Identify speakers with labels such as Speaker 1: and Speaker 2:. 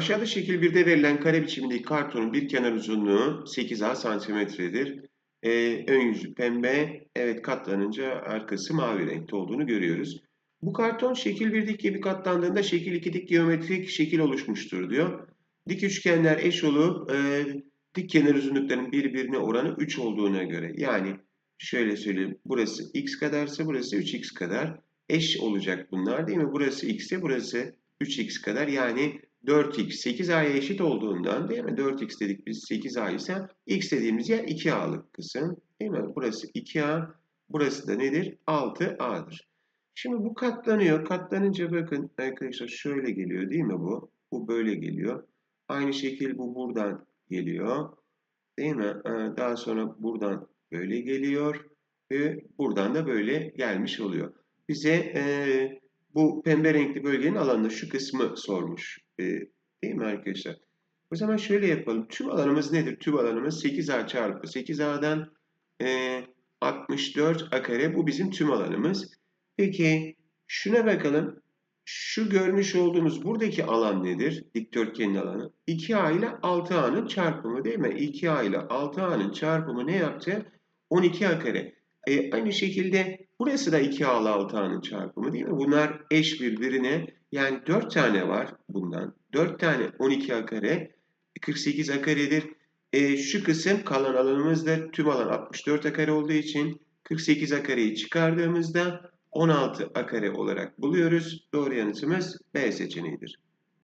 Speaker 1: Aşağıda şekil 1'de verilen kare biçimindeki kartonun bir kenar uzunluğu 8A santimetredir. Ee, ön yüzü pembe, evet katlanınca arkası mavi renkte olduğunu görüyoruz. Bu karton şekil 1'deki gibi katlandığında şekil 2'deki geometrik şekil oluşmuştur diyor. Dik üçgenler eş olup e, dik kenar uzunluklarının birbirine oranı 3 olduğuna göre. Yani şöyle söyleyeyim burası x kadarsa burası 3x kadar eş olacak bunlar değil mi? Burası x ise burası 3x kadar yani 4x 8a'ya eşit olduğundan değil mi? 4x dedik biz 8a ise x dediğimiz yer 2a'lık kısım değil mi? Burası 2a burası da nedir? 6a'dır. Şimdi bu katlanıyor. Katlanınca bakın arkadaşlar şöyle geliyor değil mi bu? Bu böyle geliyor. Aynı şekil bu buradan geliyor. Değil mi? Ee, Daha sonra buradan böyle geliyor. Ve buradan da böyle gelmiş oluyor. Bize e, bu pembe renkli bölgenin alanında şu kısmı sormuş. E, değil mi arkadaşlar? O zaman şöyle yapalım. Tüm alanımız nedir? Tüm alanımız 8A çarpı 8A'dan e, 64 A kare. Bu bizim tüm alanımız. Peki şuna bakalım. Şu görmüş olduğumuz buradaki alan nedir? Dikdörtgenin alanı. 2A ile 6A'nın çarpımı değil mi? 2A ile 6A'nın çarpımı ne yaptı? 12A kare. E, aynı şekilde burası da 2A ile 6A'nın çarpımı değil mi? Bunlar eş birbirine. Yani 4 tane var bundan. 4 tane 12A kare 48A karedir. E, şu kısım kalan alanımızdır. Tüm alan 64A kare olduğu için 48A kareyi çıkardığımızda 16 A kare olarak buluyoruz. Doğru yanıtımız B seçeneğidir.